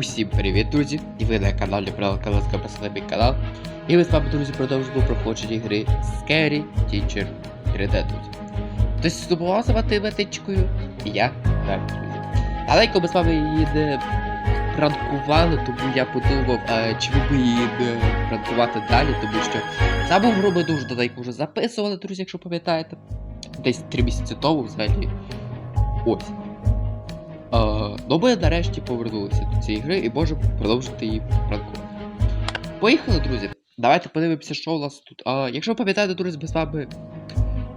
Усім привіт, друзі! І ви на каналі Пралкаласка Посилебій канал. І ми з вами, друзі, продовжуємо проходження гри Scary Teacher 3D, друзі. Хтось здобувався математичкою? Я так, друзі. Далеко ми з вами її не пранкували, тому я подумав, а, чи ви б її не пранкувати далі, тому що саму гру ми дуже далеко вже записували, друзі, якщо пам'ятаєте. Десь 3 місяці тому взагалі. Ось. Ну нарешті повернулися до цієї гри і можемо продовжити її пранкувати. Поїхали, друзі. Давайте подивимося, що у нас тут. А, якщо ви пам'ятаєте, друзі, ми з вами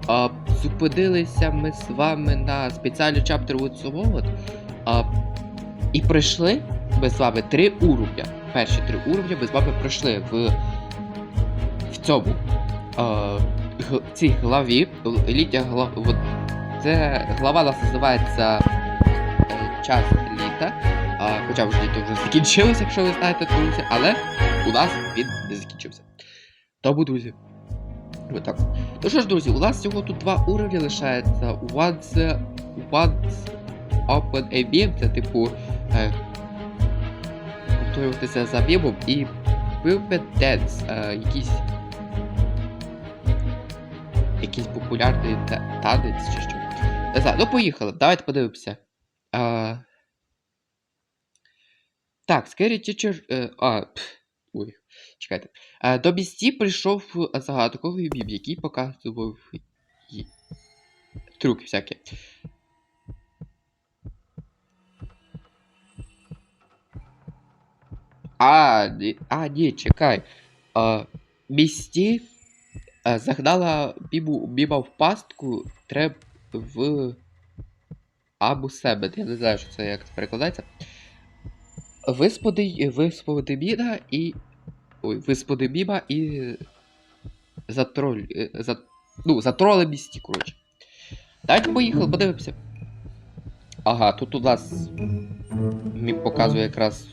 а, зупинилися ми з вами на спеціальний чаптер Woods а, і пройшли ми з вами три уровня. Перші три уровня ми з вами пройшли в, в цьому. А, цій главі. Літня глава. Це глава нас називається час літа. А, хоча вже літо вже закінчилось, якщо ви знаєте, друзі, але у нас він не закінчився. Тому, друзі. Отак. Ну що ж, друзі, у нас всього тут два уровні лишається. Once, once Open a beam, це типу е, повторюватися за бімом і Movement Dance, е, якийсь якийсь популярний та- танець чи що. Не знаю, ну поїхали. Давайте подивимося. А... Так, Teacher... Е, а, ой, чекайте. А, до місті прийшов загадковий біб, який показував трюки всякі. А, а, ні, чекай. А, місті а, загнала бібу, біба в пастку, треба в або себе. Я не знаю, що це як це перекладається. Висподи, висподи біда і. Ой, висподи біба і. Затроль. е, За, ну, затроли місті, коротше. Давайте поїхали, подивимося. Ага, тут у нас. Мені показує якраз.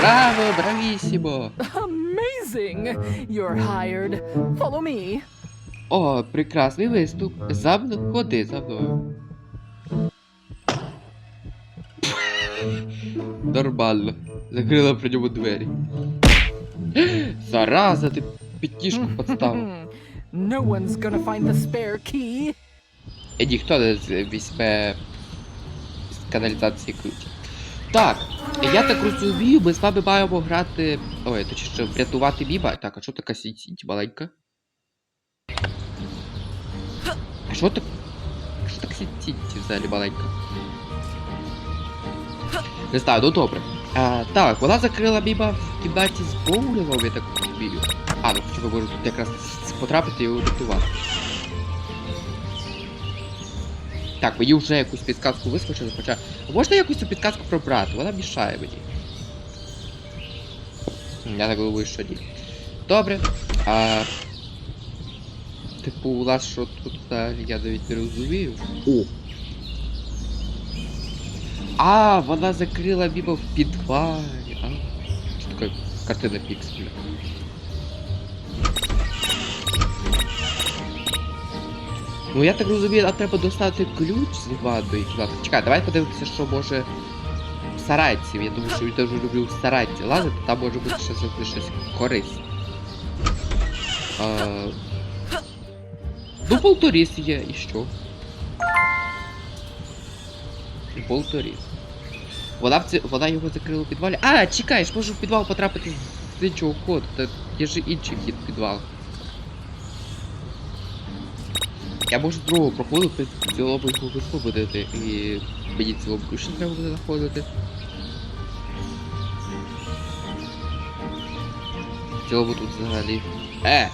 Браво, бравісімо! Amazing! You're hired. Follow me. О, прекрасний виступ. За мною, ходи за мною. Нормально. Закрила при ньому двері. Зараза, ти підтішку підставив. no one's gonna find the spare key. І ніхто не візьме з каналізації ключ. Так, я так розумію, ми з вами маємо грати. Ой, точніше, врятувати Біба. Так, а що така сінь маленька? А що так. Що так сінь взагалі маленька? Не знаю, ну добре. А, так, вона закрила Біба в кімнаті з боулінгом, я так розумію. А, ну хоча ви можете тут якраз потрапити і урятувати. Так, мені вже якусь підказку вискочили, хоча. Можна якусь цю підказку пробрати? Вона мішає мені. Я так думаю, що ні. Добре. А... Типу, у нас що тут я навіть не розумію. О! А, вона закрила Біба в підвалі. А? Що таке картина пікселя? Ну я так розумію, нам треба достати ключ з ванної кімнати. Чекай, давай подивимося, що може в сарайці. Я думаю, що я дуже люблю в сарайці лазити, там може бути завжди щось корисне. А... Ну, полторіс є, і що? Полторіс. Вона, в ці... Вона його закрила у підвалі. А, чекай, ж можу в підвал потрапити з іншого ходу. Та є ж інший хід в підвал. Я можу з другого проходу в цілому його висвободити і мені цілому ключ треба буде знаходити. В цілому тут взагалі. Е!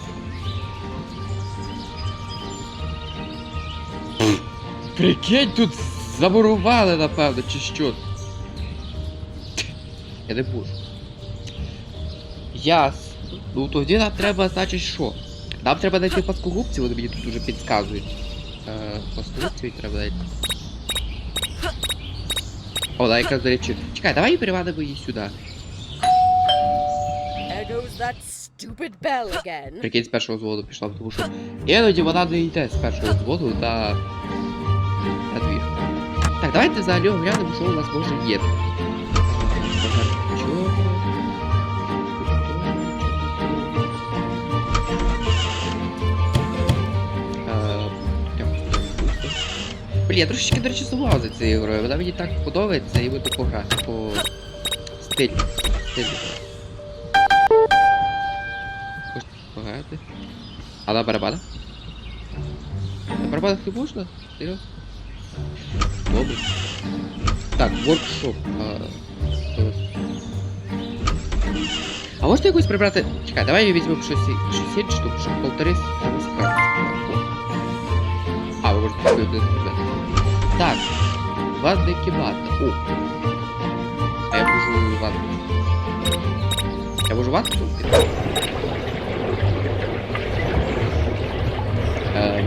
Прикинь, тут замурували, напевно, чи що. Я не можу. Яс. Ну тоді нам треба, значить, що? Нам треба знайти пласкогубці, вони мені тут уже підказують. Е, треба знайти. О, якраз, до речі. Чекай, давай перевадимо її сюди. Прикинь, з першого зводу пішла, тому що іноді вона не йде з першого зводу на... на двір. Так, Давайте взагалі оглянемо, що у нас може є. Блін, я трошечки, до речі, за цією грою. Вона мені так подобається і буду пограти по стилю. Стилю. Хочете пограти? А на барабанах? На барабанах не можна? Серйозно? Добре. Так, воркшоп. А, що у нас? а можете якось прибрати. Чекай, давай візьмемо щось, і- щось інше, щоб, щоб полтори скраб. А, ви можете купити один предмет. Так. Ванна кімната. О. А я можу ванну. Я можу ванну зробити? Ем.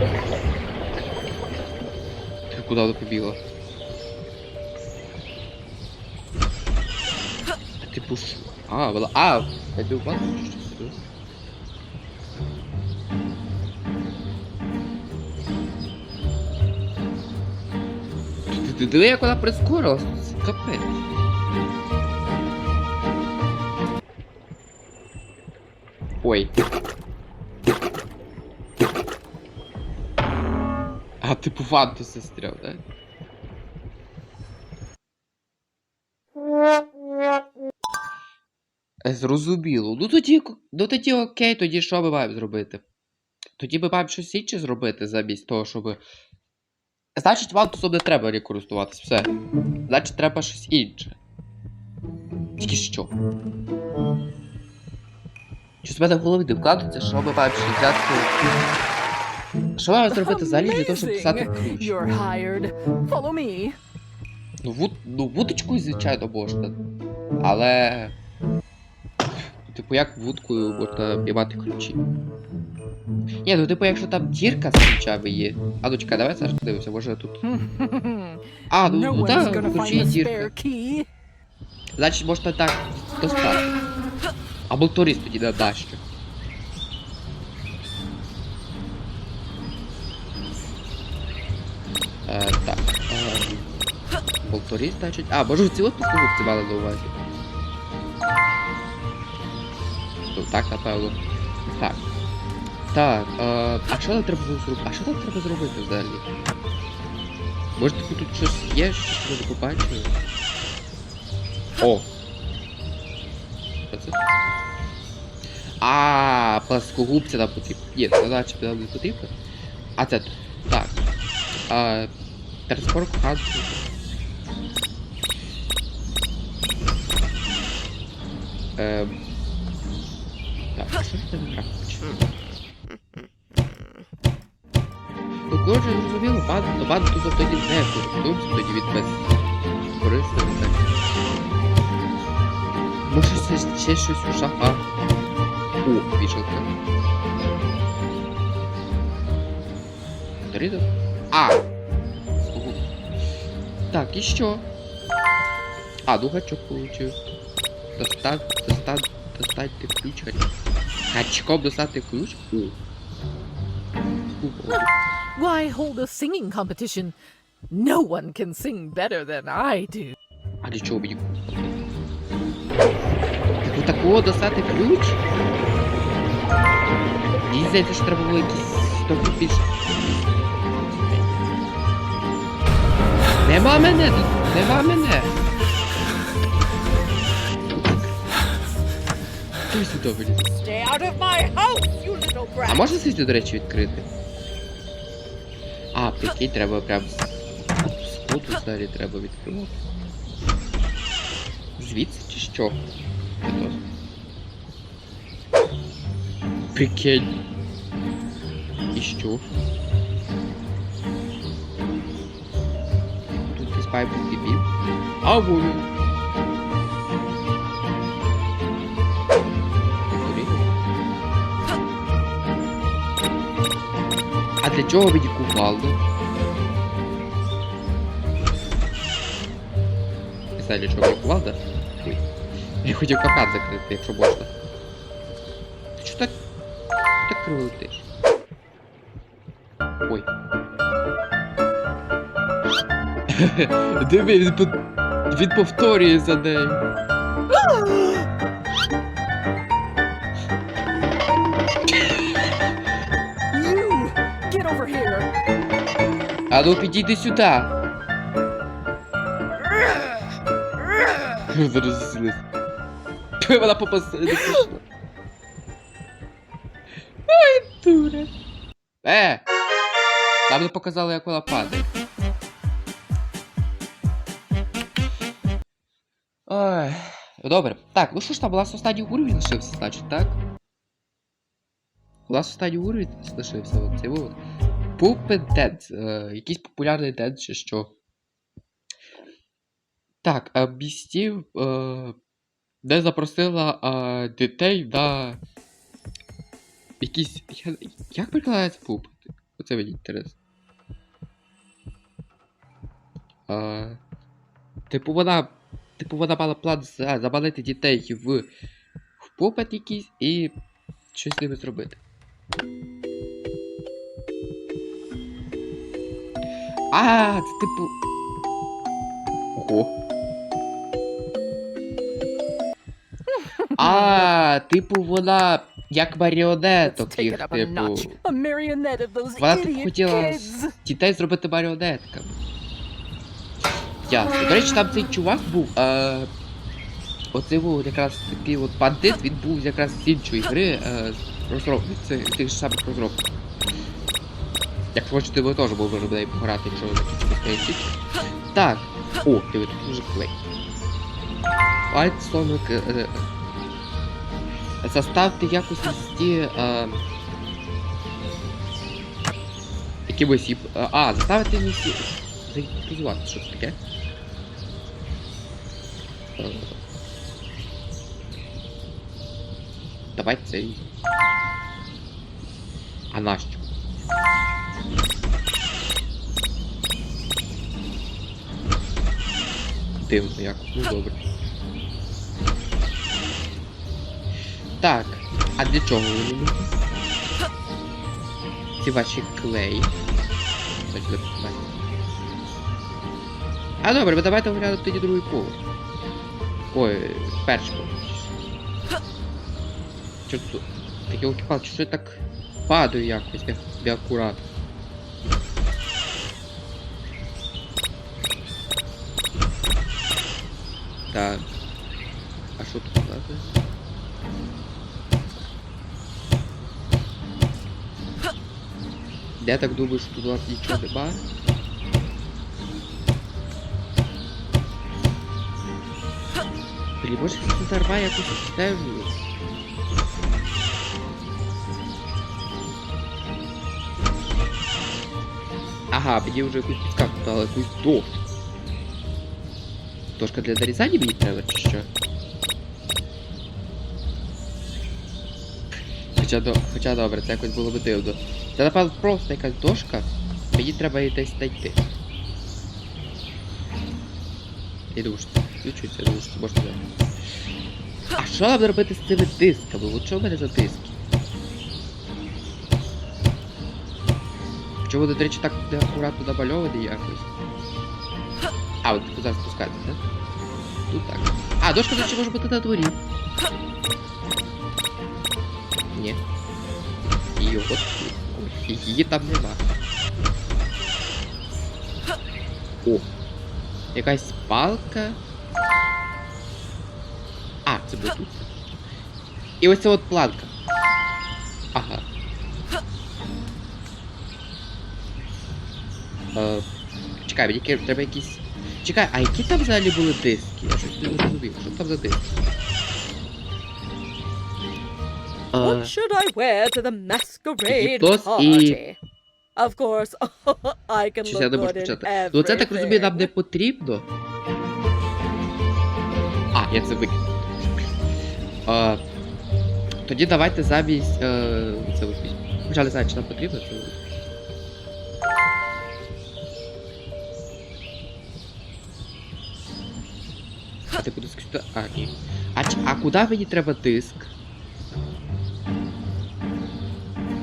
Ти куди вона побігла? А, вона... А, я йду в ванну чи що? Ти- диви, як вона прискорилась, капець. Ой. А типу фанту застряв, да? Зрозуміло. Ну тоді, ну тоді окей, тоді що ми маємо зробити? Тоді ми маємо щось інше зробити замість того, щоб. Значить, вантусом не треба не все. Значить, треба щось інше. Тільки що? Щось в мене в голові не вкладається, що ми маємо ще взяти. Що маємо зробити взагалі для того, щоб писати ключ? Ну, вуд... ну вудочкою, звичайно, можна. Але. Типу, як вудкою можна піймати ключі? Ні, ну типу, якщо там дірка з ключами є. А ну чекай, давай зараз подивимося, може тут. А, ну, no ну так, ключі є дірка. Значить, можна так достати. Або турист тоді не дасть. Е, так. Е, Полторіст, значить. А, може ці от послугубці мали на увазі. Ну, так, напевно. Так. Так, е, а що нам треба було зробити? А що нам треба зробити взагалі? Може, типу, тут щось є, щось ми не побачили? О! Що це? А, пласкогубця нам потрібно. Ні, начебто нам не потрібно. А це тут. Так. А, Транспорт ханту. Ем. Так, що це? Ну, коротше, зрозуміло, банду тут тоді не користуємося, тоді від без так. Може це ще щось у шафа. О, вішалка. Дорідок? А! Слухай. Так, і що? А, ну гачок получив. Достать, достать, достати ключ. Гач- Ключ? О. О, Why hold a singing competition? No one can sing better than I do. А для чого купити? Так такого достати ключ? Мені здається, що треба було якісь трохи більше. Нема мене! Нема мене! Хтось сюди виліз. Stay out of my house, you little brat! А можна сидіти, до речі, відкрити? А, прикинь, треба прям сходу далі треба відкривати. Звідси чи що? Прикинь. І що? Тут якийсь пайп бів. А волю. А для чого мені кувалда? Не знаю, для чого мені кувалда. Ой. Я хотів капкан закрити, якщо можна. Ти чого так... так криво летиш? Ой. Диви, він повторює за нею. А ну підійди сюди. Зараз зіслись. Вона попасила. Ой, дура. Е! Нам не показали, як вона падає. Ой. Добре. Так, ну що ж там, у нас останній уровень лишився, значить, так? У нас останній уровень лишився, от цей вивод. Puppet Dance. Е, якийсь популярний денс чи що. Так, а Бістів е, де запросила е, дітей на якісь. Я, як прикладається пупет? Оце мені інтересно. Е, типу вона. Типу вона мала план за, заманити дітей в, в пупет якийсь і щось з ними зробити. А, це типу. Ого. А, типу, вона як маріонеток їх, типу. Вона типу хотіла з дітей зробити маріонетками. Ясно. До речі, там цей чувак був. Е... Оцей був якраз такий от бандит, він був якраз з іншої гри е... з розробки. Це тих ж самих розробок. Як хочете, ви теж можете в неї пограти, якщо ви закінчите стоїть. Так. О, диви, тут дуже клей. White Sonic. Е... е, Заставте якось вести. Е... Якимось іп... А, заставити місці. Загіпнотизувати, що це таке? Е, Давайте це. і- А нащо? Дивно як. Ну добре. Так, а для чого вони мені? Ці ваші запитання. А добре, ви давайте оглянути тоді другий поверх. Ой, перший поверх. Що тут? Такі окіпалки, що я так падаю якось, не, Так. А що тут падає? Я так думаю, що тут у нас нічого нема. Блін, може тут дарма якось обстежую. Ага, мені вже якусь підказку дали, якусь дошку. Дошка для нарізання мені треба, чи що? Хоча, до... Хоча добре, це якось було би дивно. Це напевно просто якась дошка. Мені треба її десь знайти. Я думаю, що включується, я думаю, що. А що нам робити з цими дисками? От що в мене за диски? Чому до речі, так неакуратно намальовані якось? А, от тут зараз спускається, так? Тут так. А, дошка, до речі, може бути на дворі. Ні. Її от тут. Ой, Її там нема. О! Якась палка. А, це буде тут. І ось це от планка. Ага. Е, чекай, мені ке- треба якісь. Чекай, а які там взагалі були диски? Я щось не зрозумів. Що там за диски? What should I wear to the masquerade party? Of course, I can look good in почати. Ну це так розумію, нам не потрібно. А, я це викину. Тоді давайте замість. Е, це. Хоча не знаю, чи нам потрібно, чи. Ти куди? А, ні. А, а куди мені треба диск?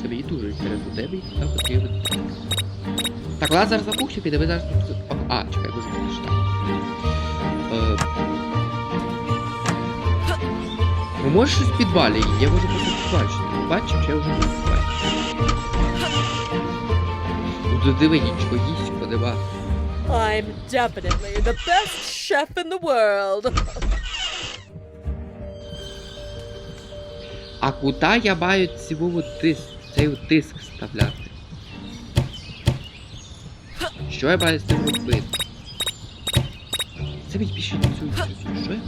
Це мені дуже інтересно, де мені там потрібен. Так, вона зараз запухне, піде, ми зараз тут. А, чекай, можу прочитати. Е... Ну, може щось підвалі, я можу просто побачити. Бачив, чи я вже був в підвалі. Ну, диви, нічого їсть, нема. I'm definitely the best chef in the world. А куди я маю цілому тиск, цей от тиск вставляти? Що я маю з цим робити? Це мені більше не цю Що я маю?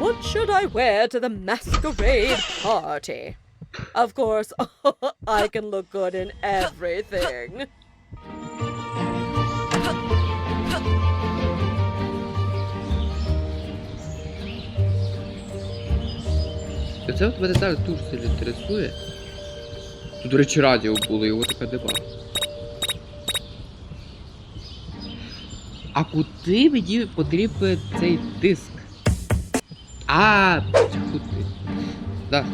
What should I wear to the masquerade party? Of course, I can look good in everything. Це от мене зараз дуже сильно інтересує. Тут, до речі, радіо було, його така нема. А куди мені потрібен цей диск? А, куди? Да.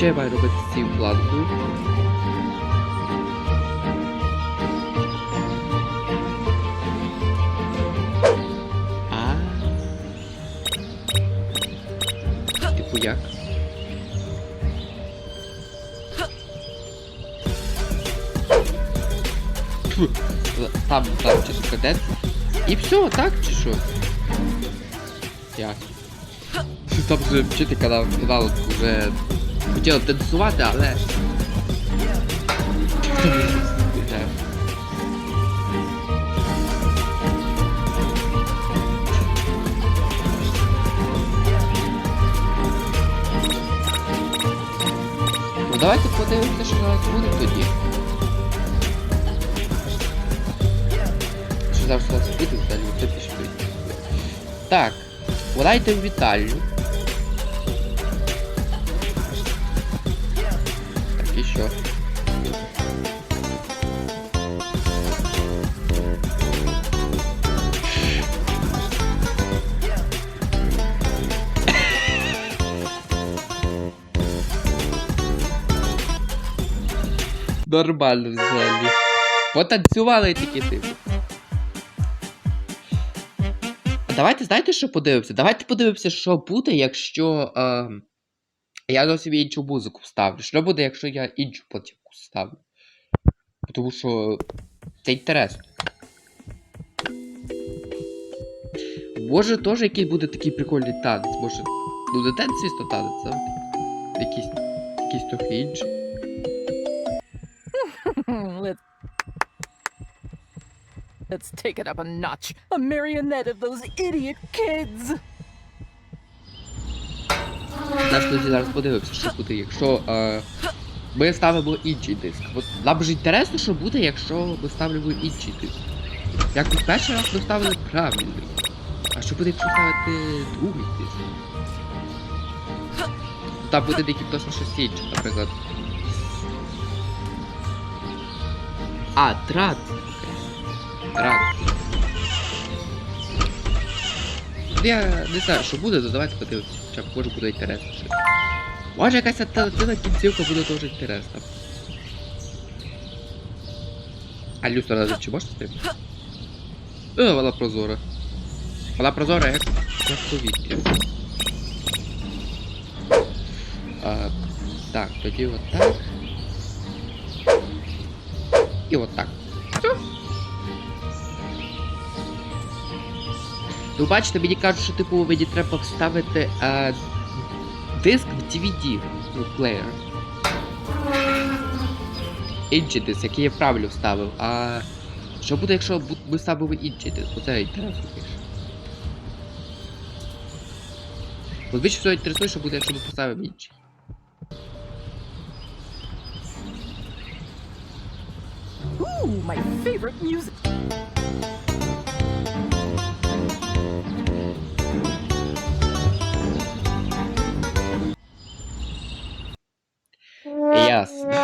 А що я маю робити з цією? А. Типу як? Тьфу, Там, там чи кадет. І все, так що? Ясно. Там вже вчителька на фінал вже хотіла танцювати, але. Ну давайте подивимося, що зараз буде тоді. Що зараз у нас буде далі, це пішли. Так, вона йде в вітальню. Що? Нормально взагалі. Потанцювали тільки типу. Давайте, знаєте, що подивимося? Давайте подивимося, що буде, якщо е, я зовсім іншу музику вставлю. Що буде, якщо я іншу платівку вставлю? Тому що це інтересно. Може теж якийсь буде такий прикольний танець. Може. Ну не танець, звісно, танець, а якийсь, якийсь трохи інший. Let's take it up a notch. A marionette of those idiot kids. Нас тоді зараз подивимося, що буде, якщо е, ми ставимо інший диск. От нам ж інтересно, що буде, якщо ми ставимо інший диск. Якось перший раз ми правильний. А що буде, якщо ставити другий диск? Там буде деякі точно щось інше, наприклад. А, трат. Трат. Я не знаю, що буде, то давайте подивимося. Хоча може буде інтересно. Може якась альтернативна кінцівка буде дуже інтересна. А люстра навіть чи можна стрибати? Е, вона прозора. Вона прозора, як, як повітря. А, так, тоді отак. І отак. Ну, бачите, мені кажуть, що типу мені треба вставити е, диск в DVD, ну, плеєр. Інший диск, який я правильно вставив. А що буде, якщо ми ставимо інший диск? Оце інтересно більше. От більше інтересує, що буде, якщо ми поставимо інший. Ooh, my favorite music.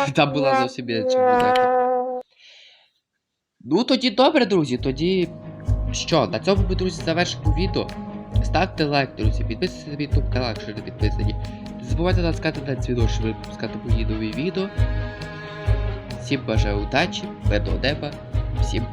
Там була зовсім інша музика. Ну тоді добре, друзі, тоді. Що, на цьому ми, друзі, завершимо відео. Ставте лайк, друзі, підписуйтесь на YouTube канал, якщо не підписані. Не забувайте натискати на дзвінок, щоб випускати мої нові відео. Всім бажаю удачі, мирного неба, всім